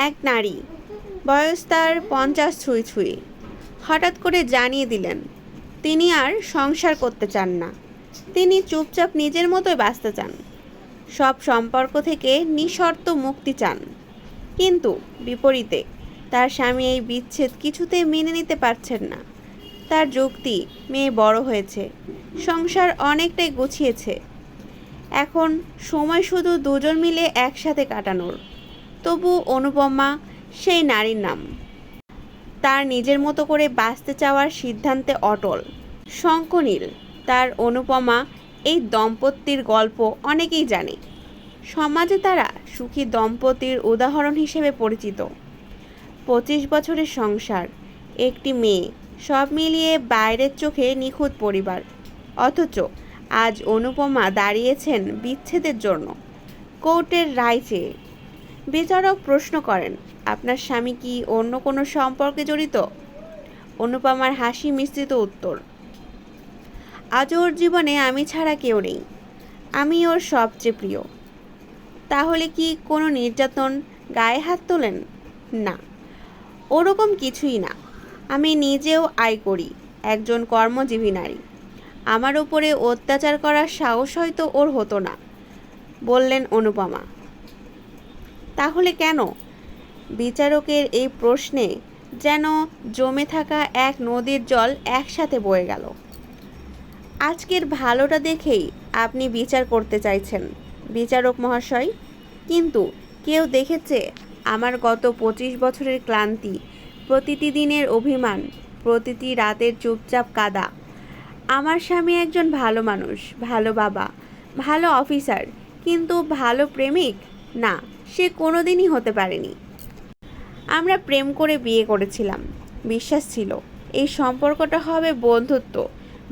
এক নারী। বয়স তার পঞ্চাশ ছুঁই ছুঁই। হঠাৎ করে জানিয়ে দিলেন, তিনি আর সংসার করতে চান না। তিনি চুপচাপ নিজের মতোই বাঁচতে চান। সব সম্পর্ক থেকে নিঃশর্ত মুক্তি চান। কিন্তু বিপরীতে তার স্বামী এই বিচ্ছেদ কিছুতেই মেনে নিতে পারছেন না। তার যুক্তি মেয়ে বড় হয়েছে, সংসার অনেকটাই গুছিয়েছে। এখন সময় শুধু দুজন মিলে একসাথে কাটানোর। তবু অনুপমা, সেই নারীর নাম। তার নিজের মতো করে বাঁচতে চাওয়ার সিদ্ধান্তে অটল। শঙ্কনীল, তার অনুপমা, এই দম্পতির গল্প অনেকেই জানে। সমাজে তারা সুখী দম্পতির উদাহরণ হিসেবে পরিচিত। পঁচিশ বছরের সংসার, একটি মেয়ে, সব মিলিয়ে বাইরের চোখে নিখুঁত পরিবার। অথচ আজ অনুপমা দাঁড়িয়েছেন বিচ্ছেদের জন্য। কোর্টের রায় চেয়ে বিচারক প্রশ্ন করেন, আপনার স্বামী কি অন্য কোনো সম্পর্কে জড়িত? অনুপমার হাসি মিশ্রিত উত্তর, আজ ওর জীবনে আমি ছাড়া কেউ নেই। আমি ওর সবচেয়ে প্রিয়। তাহলে কি কোনো নির্যাতন গায়ে হাত তোলেন? না, ওরকম কিছুই না। আমি নিজেও আয় করি, একজন কর্মজীবী নারী। আমার উপরে অত্যাচার করার সাহস হয়তো ওর হতো না, বললেন অনুপমা। তাহলে কেন? বিচারকের এই প্রশ্নে যেন জমে থাকা এক নদীর জল একসাথে বয়ে গেল। আজকের ভালোটা দেখেই আপনি বিচার করতে চাইছেন, বিচারক মহাশয়। কিন্তু কেউ দেখেছে আমার গত পঁচিশ বছরের ক্লান্তি, প্রতিটি দিনের অভিমান, প্রতিটি রাতের চুপচাপ কাদা। আমার স্বামী একজন ভালো মানুষ, ভালো বাবা, ভালো অফিসার, কিন্তু ভালো প্রেমিক? না। সে কোনোদিনই হতে পারেনি। আমরা প্রেম করে বিয়ে করেছিলাম। বিশ্বাস ছিল, এই সম্পর্কটা হবে বন্ধুত্ব,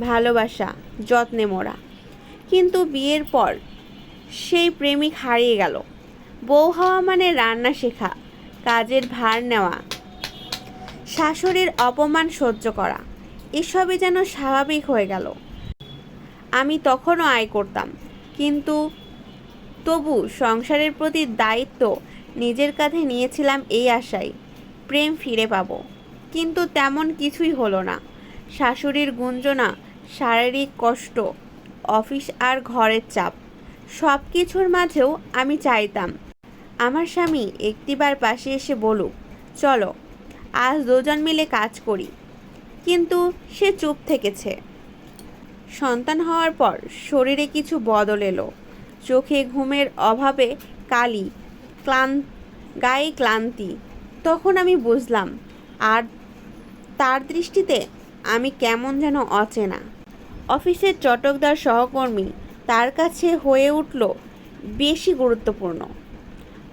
ভালোবাসা, যত্নে মোড়া। কিন্তু বিয়ের পর সেই প্রেমিক হারিয়ে গেল। বউ হওয়া মানে রান্না শেখা, কাজের ভার নেওয়া, শাশুড়ির অপমান সহ্য করা, এসবই যেন স্বাভাবিক হয়ে গেল। আমি তখনও আয় করতাম, কিন্তু তবু সংসারের প্রতি দায়িত্ব নিজের কাঁধে নিয়েছিলাম এই আশায়, প্রেম ফিরে পাবো। কিন্তু তেমন কিছুই হলো না। শাশুড়ির গুঞ্জনা, শারীরিক কষ্ট, অফিস আর ঘরের চাপ সব কিছুর মাঝেও আমি চাইতাম, আমার স্বামী একটিবার পাশে এসে বলুক, চলো, আজ দুজন মিলে কাজ করি। কিন্তু সে চুপ থেকেছে। সন্তান হওয়ার পর শরীরে কিছু বদল এলো। চোখে ঘুমের অভাবে কালি, ক্লান, গায়ে ক্লান্তি। তখন আমি বুঝলাম, আর তার দৃষ্টিতে আমি কেমন যেন অচেনা। অফিসের চটকদার সহকর্মী তার কাছে হয়ে উঠল বেশি গুরুত্বপূর্ণ।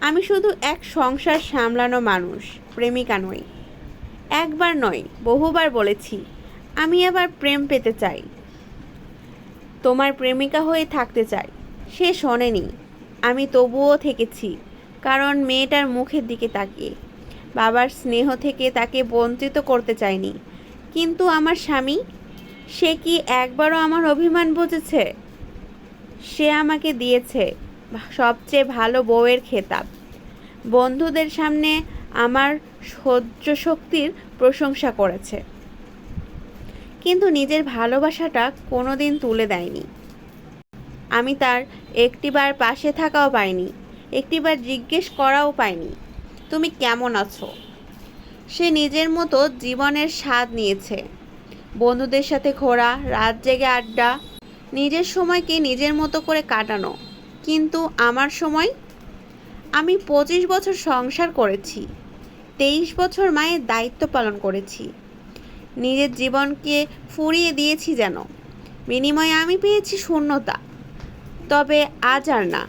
আমি শুধু এক সংসার সামলানো মানুষ, প্রেমিকা নই। একবার নয়, বহুবার বলেছি, আমি আবার প্রেম পেতে চাই। তোমার প্রেমিকা হয়ে থাকতে চাই। সে শোনেনি। আমি তবুও থেকেছি, কারণ মেয়েটার মুখের দিকে তাকিয়ে। বাবার স্নেহ থেকে তাকে বঞ্চিত করতে চাইনি। কিন্তু আমার স্বামী? সে কি একবারও আমার অভিমান বুঝেছে? সে আমাকে দিয়েছে সবচেয়ে ভালো বউয়ের খেতাব। বন্ধুদের সামনে আমার সহ্য শক্তির প্রশংসা করেছে। কিন্তু নিজের ভালোবাসাটা কোনোদিন তুলে দেয়নি। আমি তার একটিবার পাশে থাকাও পাইনি, একটিবার জিজ্ঞেস করাও পাইনি। তুমি কেমন আছো? সে নিজের মতো জীবনের স্বাদ নিয়েছে। বন্ধুদের সাথে ঘোরা, রাত জেগে আড্ডা, নিজের সময়কে নিজের মতো করে কাটানো। কিন্তু আমার সময়? আমি পঁচিশ বছর সংসার করেছি, তেইশ বছর মায়ের দায়িত্ব পালন করেছি। নিজের জীবনকে ফুরিয়ে দিয়েছি যেন। বিনিময়ে আমি পেয়েছি শূন্যতা। তবে আজ আর না।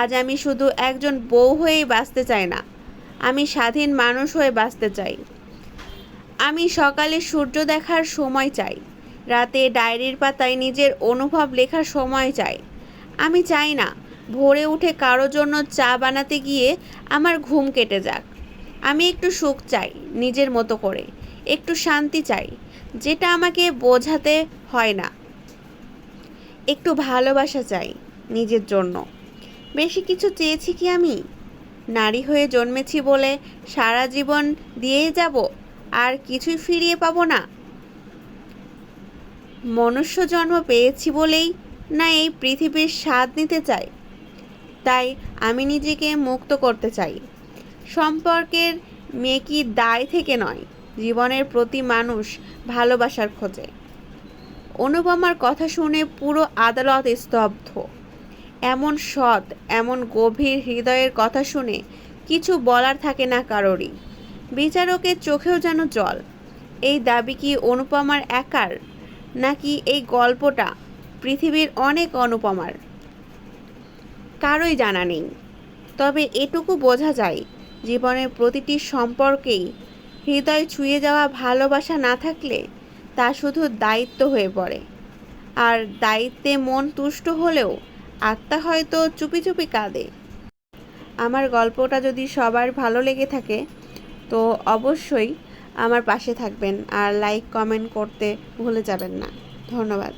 আজ আমি শুধু একজন বউ হয়েই বাঁচতে চাই না, আমি স্বাধীন মানুষ হয়ে বাঁচতে চাই। আমি সকালে সূর্য দেখার সময় চাই, রাতে ডায়েরির পাতায় নিজের অনুভব লেখার সময় চাই। আমি চাই না, ভোরে উঠে কারোর জন্য চা বানাতে গিয়ে আমার ঘুম কেটে যাক। আমি একটু সুখ চাই, নিজের মতো করে, একটু শান্তি চাই, যেটা আমাকে বোঝাতে হয় না। একটু ভালোবাসা চাই নিজের জন্য। বেশি কিছু চেয়েছি কি আমি? নারী হয়ে জন্মেছি বলে সারা জীবন দিয়েই যাব, আর কিছুই ফিরিয়ে পাবো না। মনুষ্য জন্ম পেয়েছি বলেই না এই পৃথিবীর স্বাদ নিতে চাই। তাই আমি নিজেকে মুক্ত করতে চাই। সম্পর্কের মেকি দায় থেকে নয়, জীবনের প্রতি মানুষ ভালোবাসার খোঁজে। অনুপমার কথা শুনে পুরো আদালত স্তব্ধ। এমন সৎ, এমন গভীর হৃদয়ের কথা শুনে কিছু বলার থাকে না কারোরই। বিচারকের চোখেও যেন জল। এই দাবি কি অনুপমার একার? নাকি এই গল্পটা পৃথিবীর অনেক অনুপমার? কারোই জানা নেই। তবে এটুকু বোঝা যায়, জীবনের প্রতিটি সম্পর্কেই হৃদয় ছুঁয়ে যাওয়া ভালোবাসা না থাকলে তা শুধু দায়িত্ব হয়ে পড়ে। আর দায়িত্বে মন তুষ্ট হলেও আত্মা হয়তো চুপি চুপি কাঁদে। আমার গল্পটা যদি সবার ভালো লেগে থাকে, তো অবশ্যই আমার পাশে থাকবেন আর লাইক কমেন্ট করতে ভুলে যাবেন না। ধন্যবাদ।